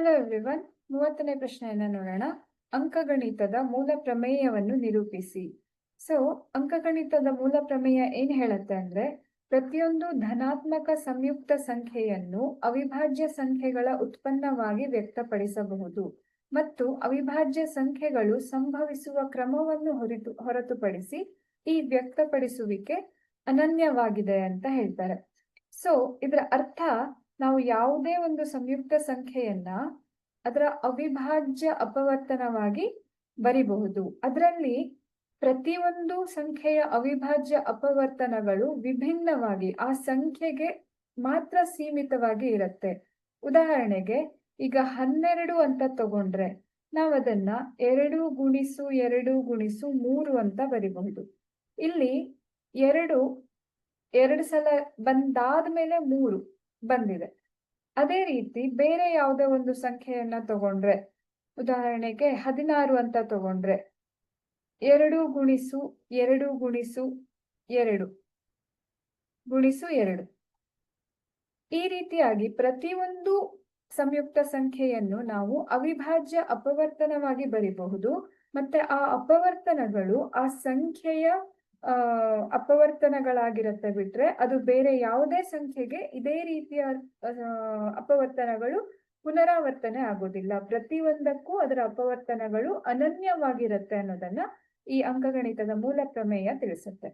Hello everyone ಮೂವತ್ತನೇ ಪ್ರಶ್ನೆಯನ್ನ ನೋಡೋಣ. ಅಂಕಗಣಿತದ ಮೂಲ ಪ್ರಮೇಯವನ್ನು ನಿರೂಪಿಸಿ. ಸೊ ಅಂಕಗಣಿತದ ಮೂಲ ಪ್ರಮೇಯ ಏನ್ ಹೇಳುತ್ತೆ ಅಂದ್ರೆ, ಪ್ರತಿಯೊಂದು ಧನಾತ್ಮಕ ಸಂಯುಕ್ತ ಸಂಖ್ಯೆಯನ್ನು ಅವಿಭಾಜ್ಯ ಸಂಖ್ಯೆಗಳ ಉತ್ಪನ್ನವಾಗಿ ವ್ಯಕ್ತಪಡಿಸಬಹುದು. ಮತ್ತು ಅವಿಭಾಜ್ಯ ಸಂಖ್ಯೆಗಳು ಸಂಭವಿಸುವ ಕ್ರಮವನ್ನು ಹೊರತು, ಹೊರತುಪಡಿಸಿ ಈ ವ್ಯಕ್ತಪಡಿಸುವಿಕೆ ಅನನ್ಯವಾಗಿದೆ ಅಂತ ಹೇಳ್ತಾರೆ. ಸೊ ಇದರ ಅರ್ಥ ನಾವು ಯಾವುದೇ ಒಂದು ಸಂಯುಕ್ತ ಸಂಖ್ಯೆಯನ್ನ ಅದರ ಅವಿಭಾಜ್ಯ ಅಪವರ್ತನವಾಗಿ ಬರಿಬಹುದು. ಅದರಲ್ಲಿ ಪ್ರತಿಯೊಂದು ಸಂಖ್ಯೆಯ ಅವಿಭಾಜ್ಯ ಅಪವರ್ತನಗಳು ವಿಭಿನ್ನವಾಗಿ ಆ ಸಂಖ್ಯೆಗೆ ಮಾತ್ರ ಸೀಮಿತವಾಗಿ ಇರುತ್ತೆ. ಉದಾಹರಣೆಗೆ, ಈಗ ಹನ್ನೆರಡು ಅಂತ ತಗೊಂಡ್ರೆ ನಾವು ಅದನ್ನ ಎರಡು ಗುಣಿಸು ಎರಡು ಗುಣಿಸು ಮೂರು ಅಂತ ಬರಿಬಹುದು. ಇಲ್ಲಿ ಎರಡು ಎರಡು ಸಲ ಬಂದಾದ ಮೇಲೆ ಮೂರು. ಬಂದಿದೆ. ಅದೇ ರೀತಿ ಬೇರೆ ಯಾವುದೇ ಒಂದು ಸಂಖ್ಯೆಯನ್ನ ತಗೊಂಡ್ರೆ, ಉದಾಹರಣೆಗೆ ಹದಿನಾರು ಅಂತ ತಗೊಂಡ್ರೆ, ಎರಡು ಗುಣಿಸು ಎರಡು ಗುಣಿಸು ಎರಡು ಗುಣಿಸು ಎರಡು. ಈ ರೀತಿಯಾಗಿ ಪ್ರತಿಯೊಂದು ಸಂಯುಕ್ತ ಸಂಖ್ಯೆಯನ್ನು ನಾವು ಅವಿಭಾಜ್ಯ ಅಪವರ್ತನವಾಗಿ ಬರಿಬಹುದು. ಮತ್ತೆ ಆ ಅಪವರ್ತನಗಳು ಆ ಸಂಖ್ಯೆಯ ಅಪವರ್ತನಗಳಾಗಿರುತ್ತೆ ಬಿಟ್ರೆ ಅದು ಬೇರೆ ಯಾವುದೇ ಸಂಖ್ಯೆಗೆ ಇದೇ ರೀತಿಯ ಅಪವರ್ತನಗಳು ಪುನರಾವರ್ತನೆ ಆಗೋದಿಲ್ಲ ಪ್ರತಿಯೊಂದಕ್ಕೂ ಅದರ ಅಪವರ್ತನಗಳು ಅನನ್ಯವಾಗಿರುತ್ತೆ ಅನ್ನೋದನ್ನ ಈ ಅಂಕಗಣಿತದ ಮೂಲ ಪ್ರಮೇಯ ತಿಳಿಸುತ್ತೆ.